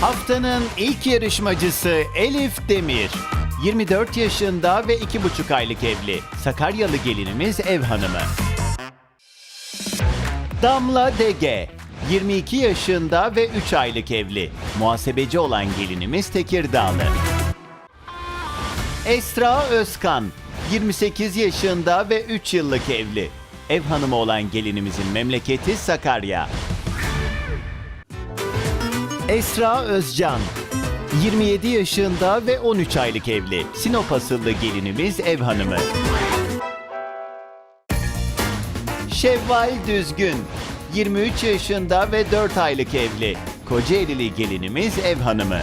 Haftanın ilk yarışmacısı Elif Demir. 24 yaşında ve 2,5 aylık evli. Sakaryalı gelinimiz ev hanımı. Damla Dege. 22 yaşında ve 3 aylık evli. Muhasebeci olan gelinimiz Tekirdağlı. Esra Özkan. 28 yaşında ve 3 yıllık evli. Ev hanımı olan gelinimizin memleketi Sakarya. Esra Özcan. 27 yaşında ve 13 aylık evli. Sinop asıllı gelinimiz ev hanımı. Şevval Düzgün. 23 yaşında ve 4 aylık evli. Kocaelili gelinimiz ev hanımı.